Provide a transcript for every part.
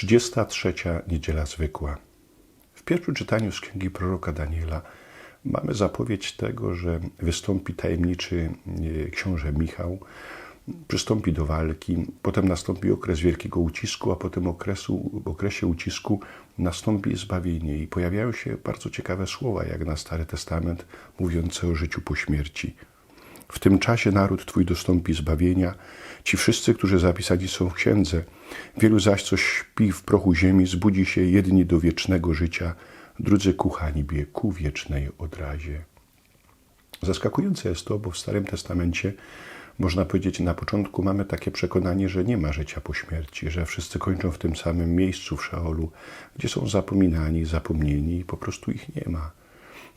33. niedziela zwykła. W pierwszym czytaniu z księgi proroka Daniela mamy zapowiedź tego, że wystąpi tajemniczy e, książę Michał, przystąpi do walki, potem nastąpi okres wielkiego ucisku, a potem okresu, w okresie ucisku nastąpi zbawienie i pojawiają się bardzo ciekawe słowa, jak na Stary Testament, mówiące o życiu po śmierci. W tym czasie naród Twój dostąpi zbawienia, ci wszyscy, którzy zapisani są w księdze. Wielu zaś, co śpi w prochu ziemi, zbudzi się jedni do wiecznego życia, drudzy ku hańbie, ku wiecznej odrazie. Zaskakujące jest to, bo w Starym Testamencie można powiedzieć, na początku mamy takie przekonanie, że nie ma życia po śmierci, że wszyscy kończą w tym samym miejscu w Szeolu, gdzie są zapominani, zapomnieni i po prostu ich nie ma.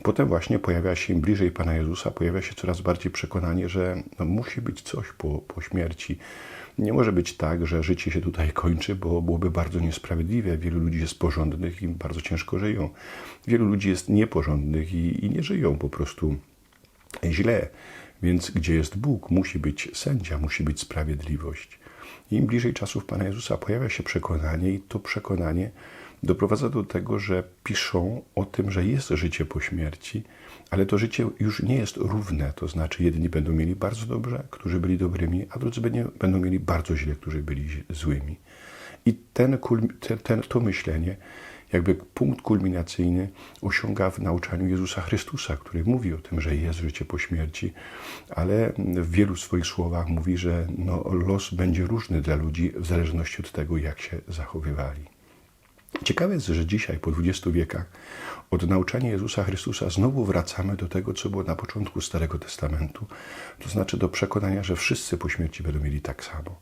Potem właśnie pojawia się im bliżej Pana Jezusa, pojawia się coraz bardziej przekonanie, że no, musi być coś po, po śmierci. Nie może być tak, że życie się tutaj kończy, bo byłoby bardzo niesprawiedliwe. Wielu ludzi jest porządnych i bardzo ciężko żyją. Wielu ludzi jest nieporządnych i, i nie żyją po prostu źle. Więc gdzie jest Bóg, musi być sędzia, musi być sprawiedliwość. Im bliżej czasów Pana Jezusa pojawia się przekonanie, i to przekonanie doprowadza do tego, że piszą o tym, że jest życie po śmierci, ale to życie już nie jest równe. To znaczy, jedni będą mieli bardzo dobrze, którzy byli dobrymi, a drudzy będą mieli bardzo źle, którzy byli złymi. I ten, ten, to myślenie, jakby punkt kulminacyjny, osiąga w nauczaniu Jezusa Chrystusa, który mówi o tym, że jest życie po śmierci, ale w wielu swoich słowach mówi, że no, los będzie różny dla ludzi w zależności od tego, jak się zachowywali. Ciekawe jest, że dzisiaj, po 20 wiekach, od nauczania Jezusa Chrystusa znowu wracamy do tego, co było na początku Starego Testamentu, to znaczy do przekonania, że wszyscy po śmierci będą mieli tak samo.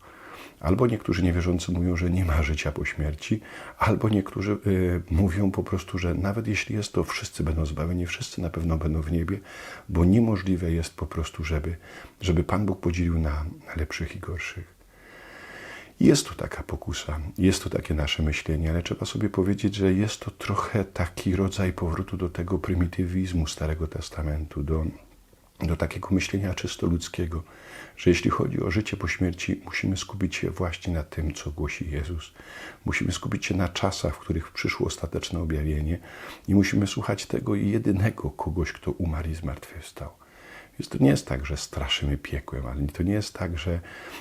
Albo niektórzy niewierzący mówią, że nie ma życia po śmierci, albo niektórzy y, mówią po prostu, że nawet jeśli jest to, wszyscy będą zbawieni, wszyscy na pewno będą w niebie, bo niemożliwe jest po prostu, żeby, żeby Pan Bóg podzielił na, na lepszych i gorszych. Jest tu taka pokusa, jest to takie nasze myślenie, ale trzeba sobie powiedzieć, że jest to trochę taki rodzaj powrotu do tego prymitywizmu Starego Testamentu, do, do takiego myślenia czysto ludzkiego, że jeśli chodzi o życie po śmierci, musimy skupić się właśnie na tym, co głosi Jezus. Musimy skupić się na czasach, w których przyszło ostateczne objawienie i musimy słuchać tego jedynego kogoś, kto umarł i zmartwychwstał. Więc to nie jest tak, że straszymy piekłem, ale to nie jest tak, że,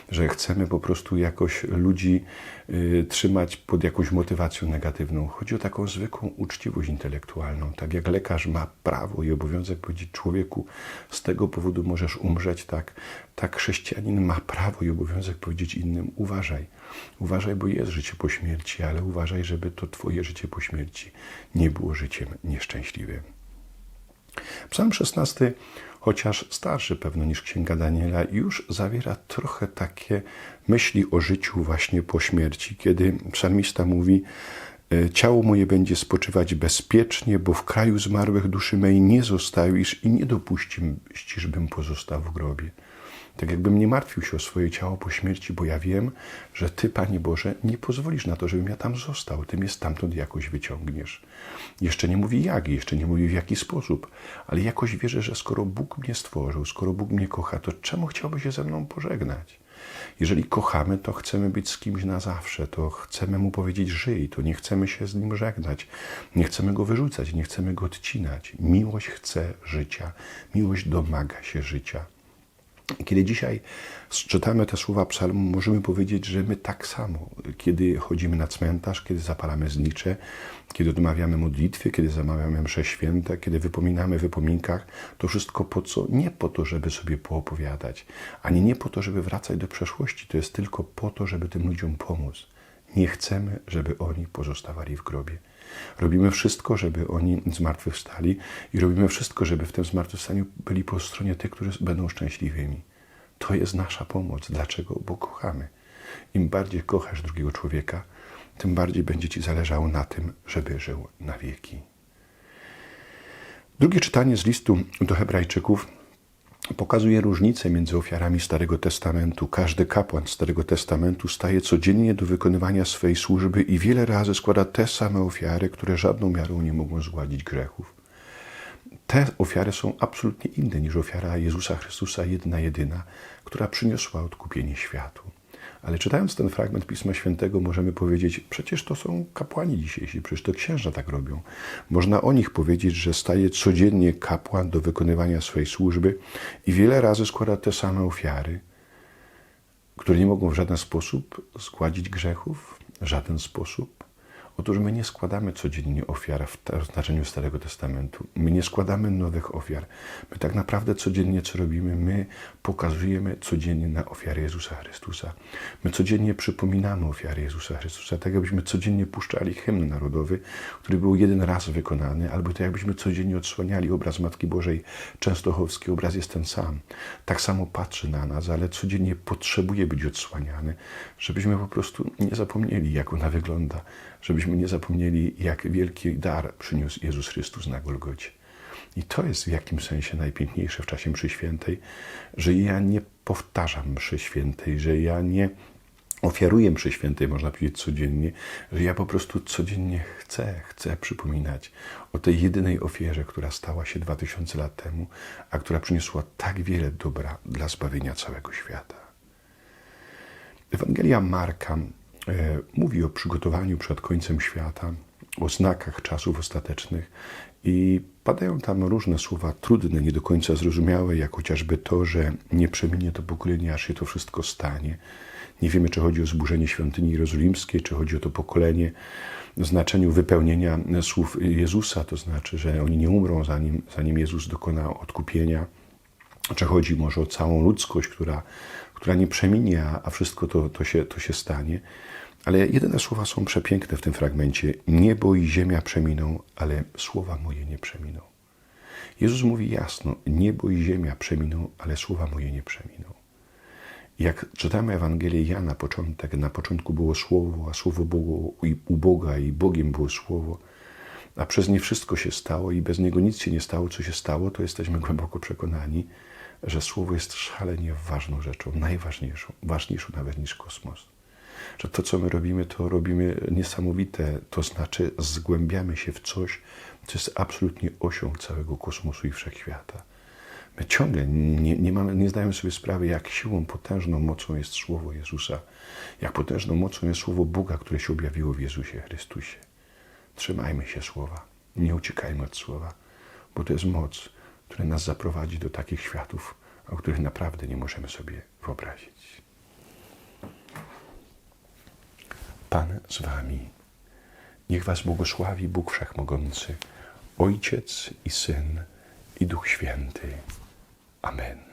że chcemy po prostu jakoś ludzi y, trzymać pod jakąś motywacją negatywną. Chodzi o taką zwykłą uczciwość intelektualną. Tak jak lekarz ma prawo i obowiązek powiedzieć człowieku, z tego powodu możesz umrzeć, tak, tak chrześcijanin ma prawo i obowiązek powiedzieć innym, uważaj. Uważaj, bo jest życie po śmierci, ale uważaj, żeby to twoje życie po śmierci nie było życiem nieszczęśliwym. Psalm 16 chociaż starszy pewno niż Księga Daniela, już zawiera trochę takie myśli o życiu właśnie po śmierci, kiedy psalmista mówi: e, Ciało moje będzie spoczywać bezpiecznie, bo w kraju zmarłych duszy mej nie zostawisz i nie dopuścisz, bym pozostał w grobie. Tak jakbym nie martwił się o swoje ciało po śmierci, bo ja wiem, że Ty, Panie Boże, nie pozwolisz na to, żebym ja tam został. Ty mnie stamtąd jakoś wyciągniesz. Jeszcze nie mówi jak, jeszcze nie mówi w jaki sposób, ale jakoś wierzę, że skoro Bóg mnie stworzył, skoro Bóg mnie kocha, to czemu chciałby się ze mną pożegnać? Jeżeli kochamy, to chcemy być z kimś na zawsze, to chcemy mu powiedzieć żyj, to nie chcemy się z nim żegnać, nie chcemy go wyrzucać, nie chcemy go odcinać. Miłość chce życia, miłość domaga się życia. Kiedy dzisiaj czytamy te słowa psalmu, możemy powiedzieć, że my tak samo, kiedy chodzimy na cmentarz, kiedy zapalamy znicze, kiedy odmawiamy modlitwy, kiedy zamawiamy msze święte, kiedy wypominamy w wypominkach, to wszystko po co? Nie po to, żeby sobie poopowiadać, ani nie po to, żeby wracać do przeszłości, to jest tylko po to, żeby tym ludziom pomóc. Nie chcemy, żeby oni pozostawali w grobie. Robimy wszystko, żeby oni zmartwychwstali i robimy wszystko, żeby w tym zmartwychwstaniu byli po stronie tych, którzy będą szczęśliwymi. To jest nasza pomoc. Dlaczego? Bo kochamy. Im bardziej kochasz drugiego człowieka, tym bardziej będzie Ci zależało na tym, żeby żył na wieki. Drugie czytanie z listu do Hebrajczyków pokazuje różnicę między ofiarami Starego Testamentu. Każdy kapłan Starego Testamentu staje codziennie do wykonywania swej służby i wiele razy składa te same ofiary, które żadną miarą nie mogą zgładzić grzechów. Te ofiary są absolutnie inne niż ofiara Jezusa Chrystusa, jedna jedyna, która przyniosła odkupienie światu. Ale czytając ten fragment Pisma Świętego, możemy powiedzieć, przecież to są kapłani dzisiejsi, przecież to księża tak robią. Można o nich powiedzieć, że staje codziennie kapłan do wykonywania swojej służby i wiele razy składa te same ofiary, które nie mogą w żaden sposób zgładzić grzechów, w żaden sposób. Otóż my nie składamy codziennie ofiar w znaczeniu Starego Testamentu. My nie składamy nowych ofiar. My tak naprawdę codziennie co robimy? My pokazujemy codziennie na ofiarę Jezusa Chrystusa. My codziennie przypominamy ofiary Jezusa Chrystusa, tak jakbyśmy codziennie puszczali hymn narodowy, który był jeden raz wykonany, albo tak jakbyśmy codziennie odsłaniali obraz Matki Bożej Częstochowskiej. Obraz jest ten sam. Tak samo patrzy na nas, ale codziennie potrzebuje być odsłaniany, żebyśmy po prostu nie zapomnieli, jak ona wygląda, żebyśmy nie zapomnieli, jak wielki dar przyniósł Jezus Chrystus na Golgocie. I to jest w jakimś sensie najpiękniejsze w czasie mszy świętej, że ja nie powtarzam mszy świętej, że ja nie ofiaruję mszy świętej, można powiedzieć codziennie, że ja po prostu codziennie chcę, chcę przypominać o tej jedynej ofierze, która stała się 2000 lat temu, a która przyniosła tak wiele dobra dla zbawienia całego świata. Ewangelia Marka mówi o przygotowaniu przed końcem świata, o znakach czasów ostatecznych i padają tam różne słowa trudne, nie do końca zrozumiałe, jak chociażby to, że nie przeminie to pokolenie, aż się to wszystko stanie. Nie wiemy, czy chodzi o zburzenie świątyni jerozolimskiej, czy chodzi o to pokolenie w znaczeniu wypełnienia słów Jezusa, to znaczy, że oni nie umrą, zanim, zanim Jezus dokona odkupienia czy chodzi może o całą ludzkość, która, która nie przeminie, a wszystko to, to, się, to się stanie. Ale jedyne słowa są przepiękne w tym fragmencie. Niebo i ziemia przeminą, ale słowa moje nie przeminą. Jezus mówi jasno, niebo i ziemia przeminą, ale słowa moje nie przeminą. Jak czytamy Ewangelię Jana, początek, na początku było Słowo, a Słowo było u Boga i Bogiem było Słowo, a przez nie wszystko się stało i bez niego nic się nie stało, co się stało, to jesteśmy głęboko przekonani, że Słowo jest szalenie ważną rzeczą, najważniejszą, ważniejszą nawet niż kosmos. Że to, co my robimy, to robimy niesamowite, to znaczy zgłębiamy się w coś, co jest absolutnie osią całego kosmosu i wszechświata. My ciągle nie, nie, mamy, nie zdajemy sobie sprawy, jak siłą, potężną mocą jest Słowo Jezusa, jak potężną mocą jest Słowo Boga, które się objawiło w Jezusie Chrystusie. Trzymajmy się Słowa, nie uciekajmy od Słowa, bo to jest moc, która nas zaprowadzi do takich światów, o których naprawdę nie możemy sobie wyobrazić. Pan z Wami. Niech Was błogosławi Bóg Wszechmogący, Ojciec i Syn i Duch Święty. Amen.